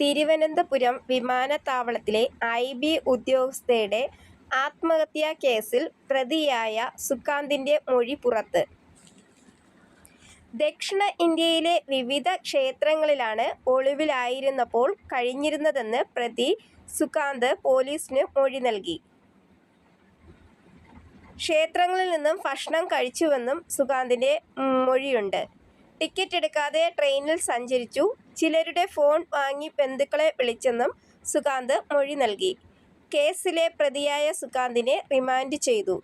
തിരുവനന്തപുരം വിമാനത്താവളത്തിലെ I. B. ഉദ്യോഗസ്ഥയുടെ ആത്മഹത്യാ കേസിൽ പ്രതിയായ സുഖാന്തിന്റെ മൊഴി പുറത്ത്. ദക്ഷിണ ഇന്ത്യയിലെ വിവിധ ക്ഷേത്രങ്ങളിലാണ് ഒളിവിലായിരുന്നപ്പോൾ കഴിഞ്ഞിരുന്നതെന്ന് പ്രതി സുഖാന്ത് പോലീസിന് മൊഴി നൽകി. ക്ഷേത്രങ്ങളിൽ നിന്നും ഭക്ഷണം കഴിച്ചുവെന്നും സുഖാന്തിന്റെ മൊഴിയുണ്ട്. ടിക്കറ്റെടുക്കാതെ ട്രെയിനിൽ സഞ്ചരിച്ചു. ചിലരുടെ ഫോൺ വാങ്ങി ബന്ധുക്കളെ വിളിച്ചെന്നും സുകാന്ത് മൊഴി നൽകി. കേസിലെ പ്രതിയായ സുകാന്തിനെ റിമാൻഡ് ചെയ്തു.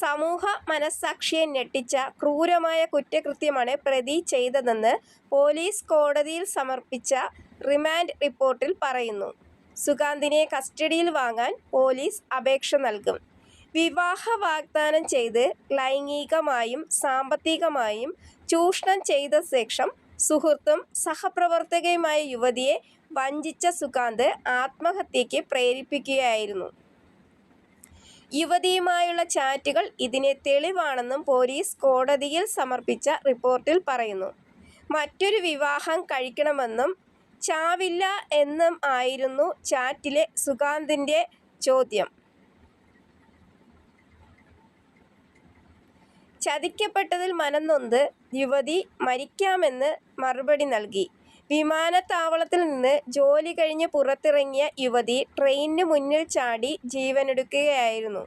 സമൂഹ മനസ്സാക്ഷിയെ ഞെട്ടിച്ച ക്രൂരമായ കുറ്റകൃത്യമാണ് പ്രതി ചെയ്തതെന്ന് പോലീസ് കോടതിയിൽ സമർപ്പിച്ച റിമാൻഡ് റിപ്പോർട്ടിൽ പറയുന്നു. സുകാന്തിനെ കസ്റ്റഡിയിൽ വാങ്ങാൻ പോലീസ് അപേക്ഷ നൽകും. വിവാഹ വാഗ്ദാനം ചെയ്ത് ലൈംഗികമായും സാമ്പത്തികമായും ചൂഷണം ചെയ്ത ശേഷം സുഹൃത്തും സഹപ്രവർത്തകയുമായ യുവതിയെ വഞ്ചിച്ച സുഖാന്ത് ആത്മഹത്യയ്ക്ക് പ്രേരിപ്പിക്കുകയായിരുന്നു. യുവതിയുമായുള്ള ചാറ്റുകൾ ഇതിനെ തെളിവാണെന്നും പോലീസ് കോടതിയിൽ സമർപ്പിച്ച റിപ്പോർട്ടിൽ പറയുന്നു. മറ്റൊരു വിവാഹം കഴിക്കണമെന്നും ചാവില്ല എന്നും ആയിരുന്നു ചാറ്റിലെ സുശാന്തിന്റെ ചോദ്യം. ചതിക്കപ്പെട്ടതിൽ മനംനൊന്ത് യുവതി മരിക്കാമെന്ന് മറുപടി നൽകി. വിമാനത്താവളത്തിൽ നിന്ന് ജോലി കഴിഞ്ഞ് പുറത്തിറങ്ങിയ യുവതി ട്രെയിനിന് മുന്നിൽ ചാടി ജീവനെടുക്കുകയായിരുന്നു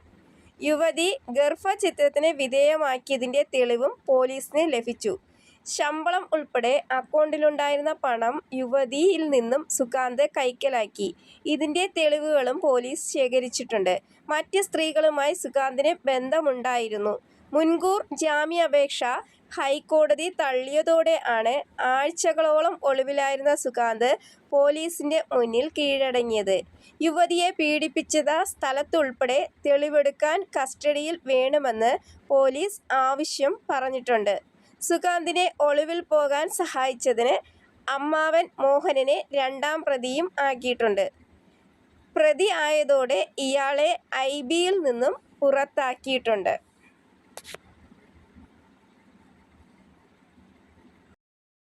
യുവതി ഗർഭഛിദ്രത്തിന് വിധേയമാക്കിയതിന്റെ തെളിവും പോലീസിന് ലഭിച്ചു. ശമ്പളം ഉൾപ്പെടെ അക്കൗണ്ടിലുണ്ടായിരുന്ന പണം യുവതിയിൽ നിന്നും സുഖാന്ത് കൈക്കലാക്കി. ഇതിന്റെ തെളിവുകളും പോലീസ് ശേഖരിച്ചിട്ടുണ്ട്. മറ്റ് സ്ത്രീകളുമായി സുഖാന്തിന് ബന്ധമുണ്ടായിരുന്നു. മുൻകൂർ ജാമ്യാപേക്ഷ ഹൈക്കോടതി തള്ളിയതോടെ ആണ് ആഴ്ചകളോളം ഒളിവിലായിരുന്ന സുകാന്ത് പോലീസിന്റെ മുന്നിൽ കീഴടങ്ങിയത്. യുവതിയെ പീഡിപ്പിച്ചത് സ്ഥലത്തുൾപ്പെടെ തെളിവെടുക്കാൻ കസ്റ്റഡിയിൽ വേണമെന്ന് പോലീസ് ആവശ്യം പറഞ്ഞിട്ടുണ്ട്. സുകാന്തിനെ ഒളിവിൽ പോകാൻ സഹായിച്ചതിന് അമ്മാവൻ മോഹനനെ രണ്ടാം പ്രതിയും ആക്കിയിട്ടുണ്ട്. പ്രതി ആയതോടെ ഇയാളെ ഐ. ബിയിൽ നിന്നും പുറത്താക്കിയിട്ടുണ്ട്.